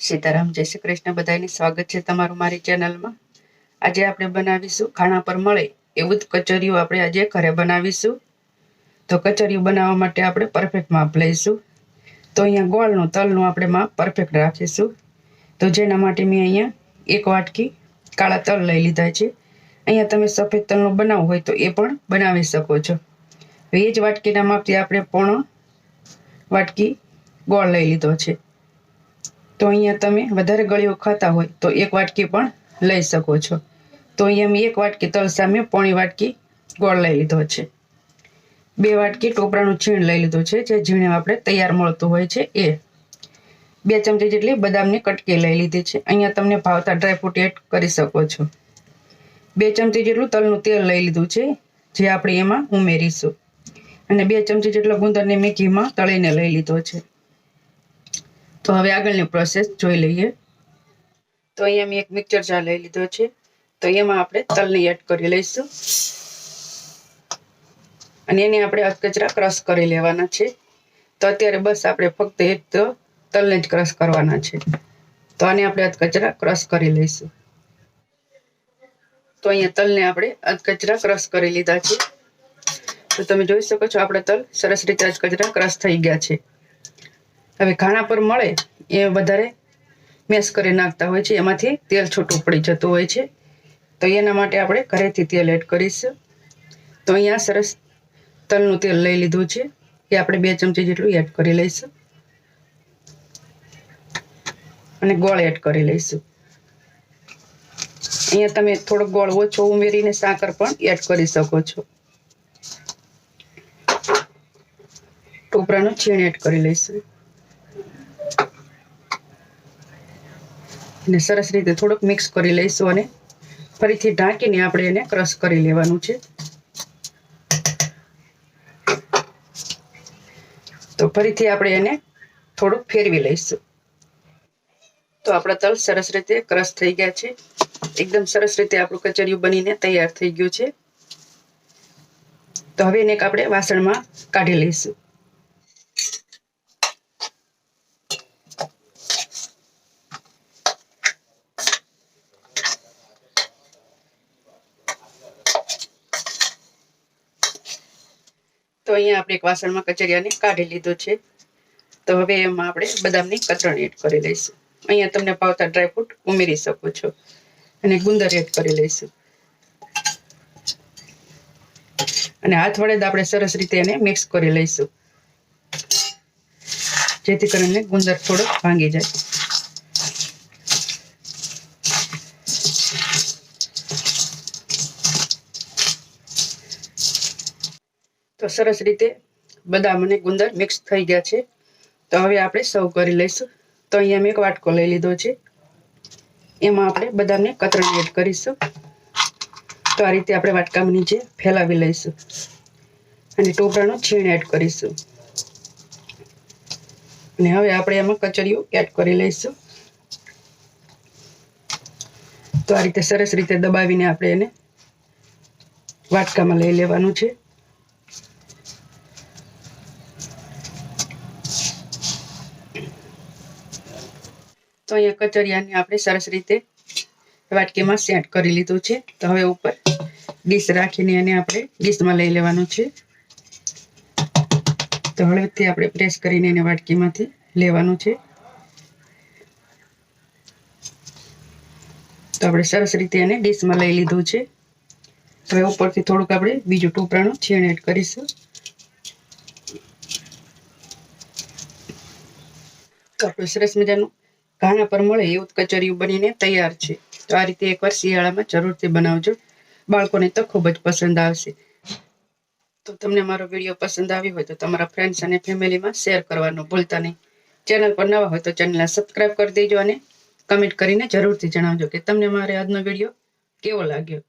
સીતારામ, જય શ્રી કૃષ્ણ. બધાની સ્વાગત છે તમારું મારી ચેનલમાં. આજે આપણે બનાવીશું ખાણા પર મળે એવું જ કચરિયું આપણે આજે ઘરે બનાવીશું. તો કચરિયું બનાવવા માટે આપણે પરફેક્ટ માપ લઈશું. તો અહીંયા ગોળનું, તલનું આપણે માપ પરફેક્ટ રાખીશું. તો જેના માટે મેં અહીંયા એક વાટકી કાળા તલ લઈ લીધા છે. અહીંયા તમે સફેદ તલનું બનાવવું હોય તો એ પણ બનાવી શકો છો. એ જ વાટકીના માપથી આપણે પોણો વાટકી ગોળ લઈ લીધો છે. તો અહીંયા તમે વધારે ગળ્યો ખાતા હોય તો એક વાટકી પણ લઈ શકો છો. તો અહીંયા મેં એક વાટકી તલ સામે પોણી વાટકી ગોળ લઈ લીધો છે. બે વાટકી ટોપરાનું છીણ લઈ લીધું છે, જે ઝીણે આપણે તૈયાર મળતું હોય છે એ. બે ચમચી જેટલી બદામની કટકી લઈ લીધી છે. અહીંયા તમને ભાવતા ડ્રાયફ્રૂટ એડ કરી શકો છો. બે ચમચી જેટલું તલનું તેલ લઈ લીધું છે, જે આપણે એમાં ઉમેરીશું. અને બે ચમચી જેટલો ગુંદરને મેં ઘીમાં તળીને લઈ લીધો છે. તો હવે આગળની પ્રોસેસ જોઈ લઈએ. તો અહીંયા મેં એક મિક્સર જાર લઈ લીધો છે. તો એમાં આપણે તલને એડ કરી લઈશું. અને એને આપણે અધકચરા ક્રશ કરી લેવાના છે. તો અત્યારે બસ આપણે ફક્ત એક તો તલને જ ક્રશ કરવાના છે. તો આને આપણે અધકચરા ક્રશ કરી લઈશું. તો અહીંયા તલને આપણે અધકચરા ક્રશ કરી લીધા છે. તો તમે જોઈ શકો છો, આપણે તલ સરસ રીતે અધકચરા ક્રશ થઈ ગયા છે. હવે ખાણા પર મળે એ વધારે મેસ કરી નાખતા હોય છે. એમાંથી તેલ છૂટું પડી જતું હોય છે. તો એના માટે આપણે ઘરેથી તેલ એડ કરીશું. તો અહીંયા સરસ તલનું તેલ લઈ લીધું છે. એ આપણે બે ચમચી જેટલું એડ કરી લઈશું. અને ગોળ એડ કરી લઈશું. અહીંયા તમે થોડોક ગોળ ઓછો ઉમેરીને સાકર પણ એડ કરી શકો છો. ટોપરાનું છીણ એડ કરી લઈશું. અને સરસ રીતે થોડુંક મિક્સ કરી લઈશું અને ફરીથી ઢાંકીને આપણે એને ક્રશ કરી લેવાનું છે. તો ફરીથી આપણે એને થોડુંક ફેરવી લઈશું. તો આપણા તલ સરસ રીતે ક્રશ થઈ ગયા છે. એકદમ સરસ રીતે આપણું કચરિયું બનીને તૈયાર થઈ ગયું છે. તો હવે એને આપણે વાસણમાં કાઢી લઈશું. તો અહીંયા આપણે એક વાસણમાં કચરિયાને કાઢી લીધો છે. તો હવે એમાં આપણે બદામની કતરણ એડ કરી લઈશું. અહીંયા તમને પાવતા ડ્રાયફ્રૂટ ઉમેરી શકો છો. અને ગુંદર એડ કરી લઈશું. અને હાથ વડે આપણે સરસ રીતે એને મિક્સ કરી લઈશું. જેથી કરીને ગુંદર થોડો ભાંગી જાય. તો સરસ રીતે બદામ અને ગુંદર મિક્સ થઈ ગયા છે. તો હવે આપણે સર્વ કરી લઈશું. તો અહીંયા મેં એક વાટકો લઈ લીધો છે. એમાં આપણે બદામને કતરણ એડ કરીશું. તો આ રીતે આપણે વાટકામાં નીચે ફેલાવી લઈશું. અને ટોપરાનું છીણ એડ કરીશું. અને હવે આપણે એમાં કચરિયું એડ કરી લઈશું. તો આ રીતે સરસ રીતે દબાવીને આપણે એને વાટકામાં લઈ લેવાનું છે. તો અહીંયા કચરિયાને આપણે સરસ રીતે વાટકીમાં સેટ કરી લીધું છે. તો હવે ઉપર ડીશ રાખીને એને આપણે ડીશમાં લઈ લેવાનું છે. તો હળવેથી આપણે પ્રેસ કરીને એને વાટકીમાંથી લેવાનું છે. તો આપણે સરસ રીતે એને ડીશમાં લઈ લીધું છે. હવે ઉપરથી થોડુંક આપણે બીજું ટોપરાનું છીણ એડ કરીશું. તો આપણે સરસ મજાનું ઘાણા પર મળે એવું કચરિયું બનીને તૈયાર છે. તો આ રીતે એકવાર શિયાળામાં જરૂરથી બનાવજો. બાળકોને તો ખૂબ જ પસંદ આવશે. તો તમને મારો વીડિયો પસંદ આવ્યો હોય તો તમારા ફ્રેન્ડ્સ અને ફેમિલીમાં શેર કરવાનું ભૂલતા નહીં. ચેનલ પર નવા હોય તો ચેનલને સબસ્ક્રાઇબ કરી દેજો અને કમેન્ટ કરીને જરૂરથી જણાવજો કે તમને મારે આજનો વીડિયો કેવો લાગ્યો?